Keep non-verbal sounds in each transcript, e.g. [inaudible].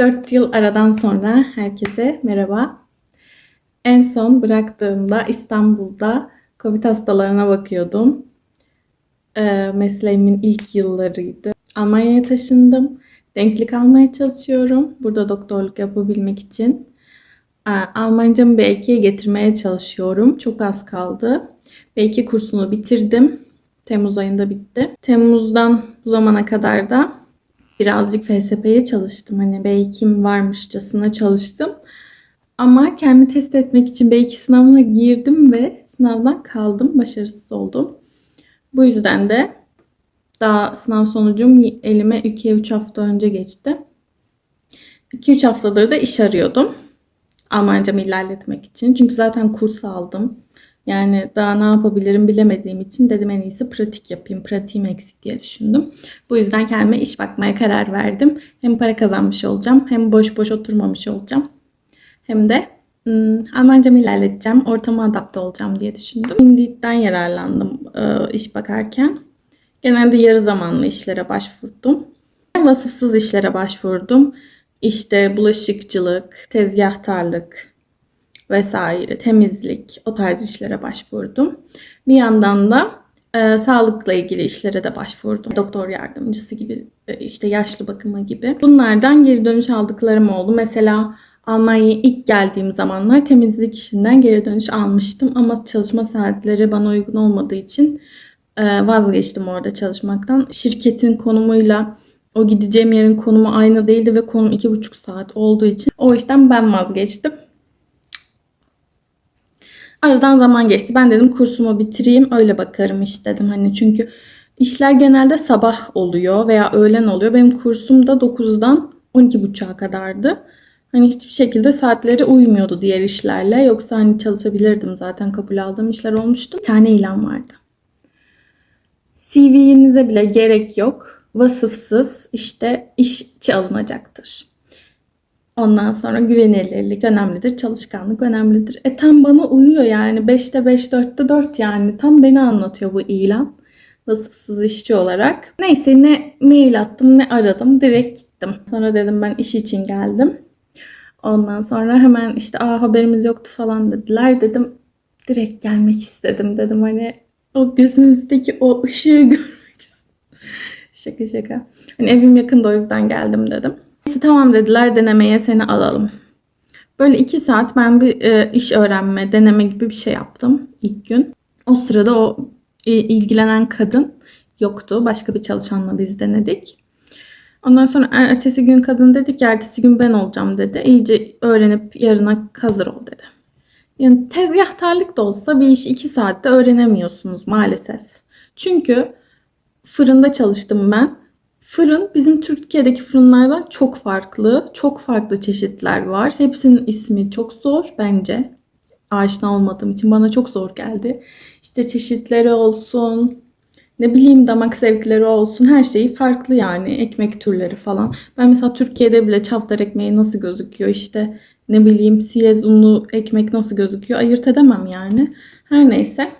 4 yıl aradan sonra herkese merhaba. En son bıraktığımda İstanbul'da Covid hastalarına bakıyordum. Ee, mesleğimin ilk yıllarıydı. Almanya'ya taşındım. Denklik almaya çalışıyorum. Burada doktorluk yapabilmek için. Ee, Almancamı B2'ye getirmeye çalışıyorum. Çok az kaldı. B2 kursunu bitirdim. Temmuz ayında bitti. Temmuz'dan bu zamana kadar da birazcık FSP'ye çalıştım. Hani B2'm varmışçasına çalıştım. Ama kendimi test etmek için B2 sınavına girdim ve sınavdan kaldım. Başarısız oldum. Bu yüzden de daha sınav sonucum elime 2-3 hafta önce geçti. 2-3 haftadır da iş arıyordum. Almancamı ilerletmek için. Çünkü zaten kurs aldım. Yani daha ne yapabilirim bilemediğim için dedim en iyisi pratik yapayım. Pratiğim eksik diye düşündüm. Bu yüzden kendime iş bakmaya karar verdim. Hem para kazanmış olacağım hem boş boş oturmamış olacağım. Hem de ım, Almancamı ilerleteceğim. Ortama adapte olacağım diye düşündüm. Indeed'den yararlandım e, iş bakarken. Genelde yarı zamanlı işlere başvurdum. Vasıfsız işlere başvurdum. İşte bulaşıkçılık, tezgahtarlık, vesaire, temizlik, o tarz işlere başvurdum. Bir yandan da e, sağlıkla ilgili işlere de başvurdum. Doktor yardımcısı gibi, e, işte yaşlı bakımı gibi. Bunlardan geri dönüş aldıklarım oldu. Mesela Almanya'ya ilk geldiğim zamanlar temizlik işinden geri dönüş almıştım. Ama çalışma saatleri bana uygun olmadığı için e, vazgeçtim orada çalışmaktan. Şirketin konumuyla o gideceğim yerin konumu aynı değildi ve konum iki buçuk saat olduğu için o işten ben vazgeçtim. Aradan zaman geçti. Ben dedim kursumu bitireyim öyle bakarım iş dedim. Hani çünkü işler genelde sabah oluyor veya öğlen oluyor. Benim kursum da 9'dan 12.30'a kadardı. Hani hiçbir şekilde saatleri uymuyordu diğer işlerle. Yoksa hani çalışabilirdim zaten kabul aldığım işler olmuştu. Bir tane ilan vardı. CV'nize bile gerek yok. Vasıfsız işte işçi alınacaktır. Ondan sonra güvenilirlik önemlidir, çalışkanlık önemlidir. E tam bana uyuyor yani. 5'te 5, 4'te 4 yani. Tam beni anlatıyor bu ilan. Vasıfsız işçi olarak. Neyse ne mail attım ne aradım. Direkt gittim. Sonra dedim ben iş için geldim. Ondan sonra hemen işte aa haberimiz yoktu falan dediler. Dedim direkt gelmek istedim dedim. Hani o gözünüzdeki o ışığı [laughs] görmek istedim. şaka şaka. Hani evim yakında o yüzden geldim dedim. Neyse tamam dediler denemeye seni alalım. Böyle iki saat ben bir e, iş öğrenme, deneme gibi bir şey yaptım ilk gün. O sırada o e, ilgilenen kadın yoktu. Başka bir çalışanla biz denedik. Ondan sonra ertesi gün kadın dedi ki ertesi gün ben olacağım dedi. İyice öğrenip yarına hazır ol dedi. Yani tezgahtarlık da olsa bir iş iki saatte öğrenemiyorsunuz maalesef. Çünkü fırında çalıştım ben. Fırın bizim Türkiye'deki fırınlardan çok farklı. Çok farklı çeşitler var. Hepsinin ismi çok zor bence. Aşina olmadığım için bana çok zor geldi. İşte çeşitleri olsun, ne bileyim damak zevkleri olsun her şeyi farklı yani ekmek türleri falan. Ben mesela Türkiye'de bile çavdar ekmeği nasıl gözüküyor işte ne bileyim siyez unlu ekmek nasıl gözüküyor ayırt edemem yani. Her neyse.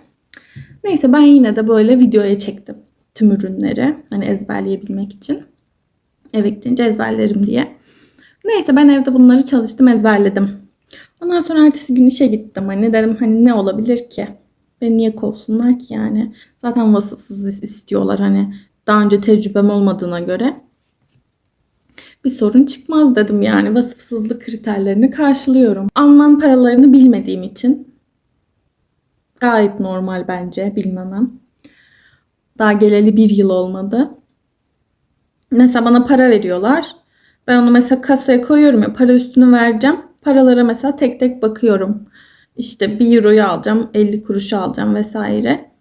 Neyse ben yine de böyle videoya çektim tüm ürünleri. Hani ezberleyebilmek için. Eve gidince ezberlerim diye. Neyse ben evde bunları çalıştım ezberledim. Ondan sonra ertesi gün işe gittim. Hani dedim hani ne olabilir ki? Beni niye kovsunlar ki yani? Zaten vasıfsız istiyorlar hani daha önce tecrübem olmadığına göre. Bir sorun çıkmaz dedim yani vasıfsızlık kriterlerini karşılıyorum. Alman paralarını bilmediğim için gayet normal bence bilmemem. Daha geleli bir yıl olmadı. Mesela bana para veriyorlar. Ben onu mesela kasaya koyuyorum ya para üstünü vereceğim. Paralara mesela tek tek bakıyorum. İşte 1 euroyu alacağım, 50 kuruşu alacağım vesaire.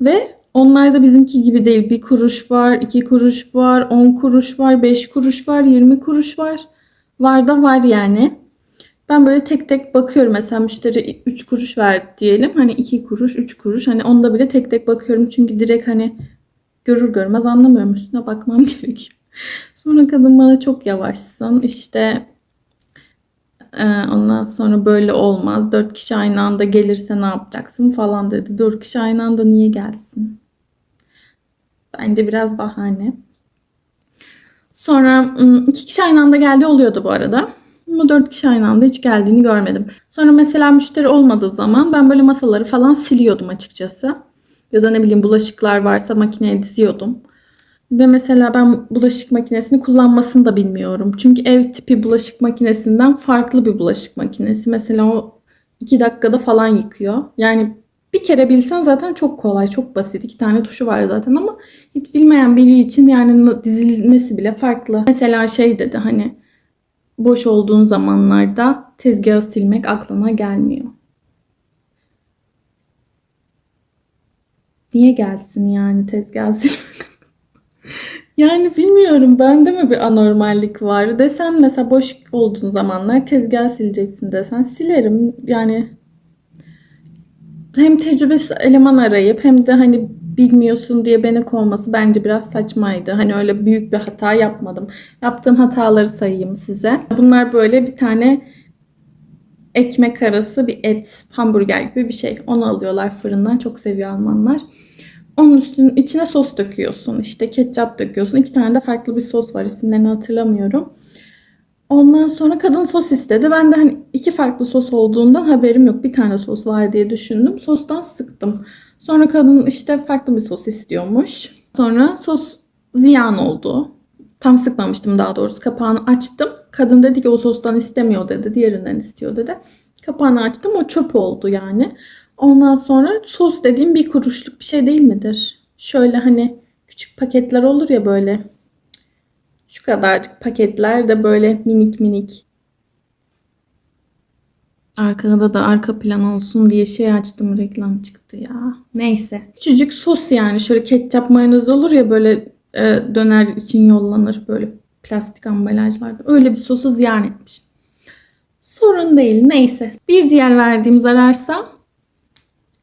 Ve onlar da bizimki gibi değil. 1 kuruş var, 2 kuruş var, 10 kuruş var, 5 kuruş var, 20 kuruş var. Var da var yani. Ben böyle tek tek bakıyorum. Mesela müşteri 3 kuruş verdi diyelim. Hani 2 kuruş, 3 kuruş. Hani onda bile tek tek bakıyorum. Çünkü direkt hani görür görmez anlamıyorum. Üstüne bakmam [laughs] gerekiyor. Sonra kadın bana çok yavaşsın. İşte e, ondan sonra böyle olmaz. 4 kişi aynı anda gelirse ne yapacaksın falan dedi. 4 kişi aynı anda niye gelsin? Bence biraz bahane. Sonra iki kişi aynı anda geldiği oluyordu bu arada. Ama dört kişi aynı anda hiç geldiğini görmedim. Sonra mesela müşteri olmadığı zaman ben böyle masaları falan siliyordum açıkçası. Ya da ne bileyim bulaşıklar varsa makineye diziyordum. Ve mesela ben bulaşık makinesini kullanmasını da bilmiyorum. Çünkü ev tipi bulaşık makinesinden farklı bir bulaşık makinesi. Mesela o 2 dakikada falan yıkıyor. Yani bir kere bilsen zaten çok kolay, çok basit. İki tane tuşu var zaten ama hiç bilmeyen biri için yani dizilmesi bile farklı. Mesela şey dedi hani boş olduğun zamanlarda tezgahı silmek aklına gelmiyor. Niye gelsin yani tezgahı silmek? [laughs] Yani bilmiyorum bende mi bir anormallik var desen mesela boş olduğun zamanlar tezgah sileceksin desen silerim. Yani hem tecrübesiz eleman arayıp hem de hani bilmiyorsun diye beni kovması bence biraz saçmaydı. Hani öyle büyük bir hata yapmadım. Yaptığım hataları sayayım size. Bunlar böyle bir tane ekmek arası bir et, hamburger gibi bir şey. Onu alıyorlar fırından. Çok seviyor Almanlar. Onun üstünün içine sos döküyorsun. İşte ketçap döküyorsun. İki tane de farklı bir sos var. İsimlerini hatırlamıyorum. Ondan sonra kadın sos istedi. Ben de hani iki farklı sos olduğundan haberim yok. Bir tane sos var diye düşündüm. Sostan sıktım. Sonra kadın işte farklı bir sos istiyormuş. Sonra sos ziyan oldu. Tam sıkmamıştım daha doğrusu. Kapağını açtım. Kadın dedi ki o sostan istemiyor dedi. Diğerinden istiyor dedi. Kapağını açtım. O çöp oldu yani. Ondan sonra sos dediğim bir kuruşluk bir şey değil midir? Şöyle hani küçük paketler olur ya böyle. Şu kadarcık paketler de böyle minik minik. Arkada da arka plan olsun diye şey açtım reklam çıktı ya. Neyse. Küçücük sos yani şöyle ketçap mayonez olur ya böyle e, döner için yollanır böyle plastik ambalajlarda. Öyle bir sosu ziyan etmişim. Sorun değil neyse. Bir diğer verdiğim zararsa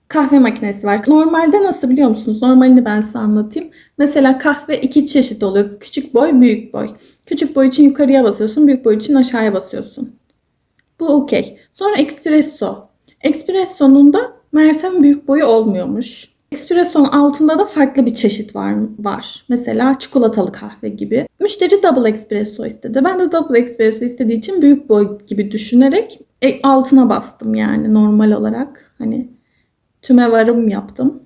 kahve makinesi var. Normalde nasıl biliyor musunuz? Normalini ben size anlatayım. Mesela kahve iki çeşit oluyor. Küçük boy, büyük boy. Küçük boy için yukarıya basıyorsun, büyük boy için aşağıya basıyorsun. Bu okey. Sonra espresso. Espresso'nun da Mersem büyük boyu olmuyormuş. Espresso'nun altında da farklı bir çeşit var. var. Mesela çikolatalı kahve gibi. Müşteri double espresso istedi. Ben de double espresso istediği için büyük boy gibi düşünerek e, altına bastım yani normal olarak. Hani tüme varım yaptım.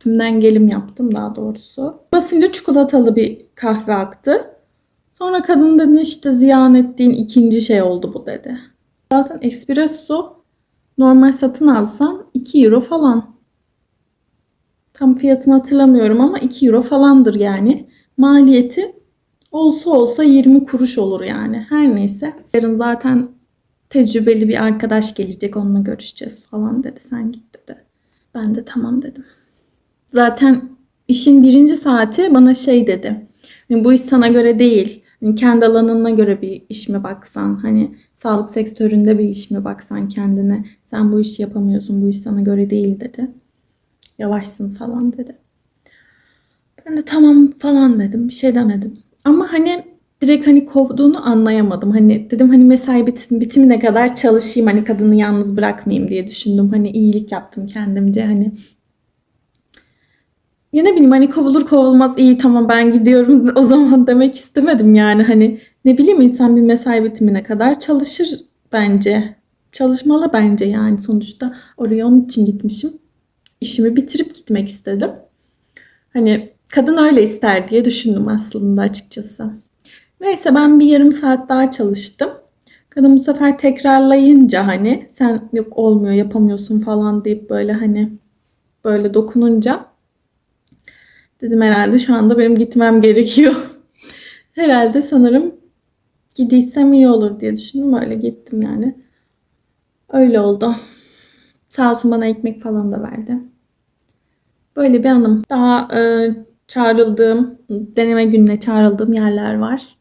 Tümden gelim yaptım daha doğrusu. Basınca çikolatalı bir kahve aktı. Sonra kadın dedi işte ziyan ettiğin ikinci şey oldu bu dedi. Zaten espresso normal satın alsam 2 euro falan. Tam fiyatını hatırlamıyorum ama 2 euro falandır yani. Maliyeti olsa olsa 20 kuruş olur yani. Her neyse. Yarın zaten tecrübeli bir arkadaş gelecek onunla görüşeceğiz falan dedi. Sen git dedi. Ben de tamam dedim. Zaten işin birinci saati bana şey dedi. "Yani Bu iş sana göre değil. Hani kendi alanına göre bir iş mi baksan, hani sağlık sektöründe bir iş mi baksan kendine. Sen bu işi yapamıyorsun, bu iş sana göre değil dedi. Yavaşsın falan dedi. Ben de tamam falan dedim. Bir şey demedim. Ama hani direkt hani kovduğunu anlayamadım. Hani dedim hani mesai bitim, bitimine kadar çalışayım. Hani kadını yalnız bırakmayayım diye düşündüm. Hani iyilik yaptım kendimce. Hani ya ne bileyim hani kovulur kovulmaz iyi tamam ben gidiyorum [laughs] o zaman demek istemedim yani hani ne bileyim insan bir mesai bitimine kadar çalışır bence. Çalışmalı bence yani sonuçta oraya onun için gitmişim. İşimi bitirip gitmek istedim. Hani kadın öyle ister diye düşündüm aslında açıkçası. Neyse ben bir yarım saat daha çalıştım. Kadın bu sefer tekrarlayınca hani sen yok olmuyor yapamıyorsun falan deyip böyle hani böyle dokununca dedim herhalde şu anda benim gitmem gerekiyor. [laughs] herhalde sanırım gidiysem iyi olur diye düşündüm. Öyle gittim yani. Öyle oldu. Sağ olsun bana ekmek falan da verdi. Böyle bir anım. Daha e, çağrıldığım, deneme gününe çağrıldığım yerler var.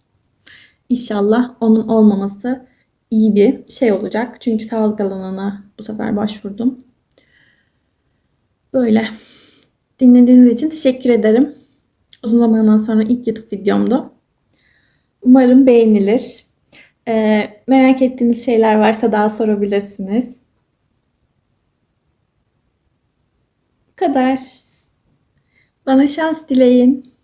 İnşallah onun olmaması iyi bir şey olacak. Çünkü sağlık alanına bu sefer başvurdum. Böyle. Dinlediğiniz için teşekkür ederim. Uzun zamandan sonra ilk YouTube videomdu. Umarım beğenilir. Ee, merak ettiğiniz şeyler varsa daha sorabilirsiniz. Bu kadar. Bana şans dileyin.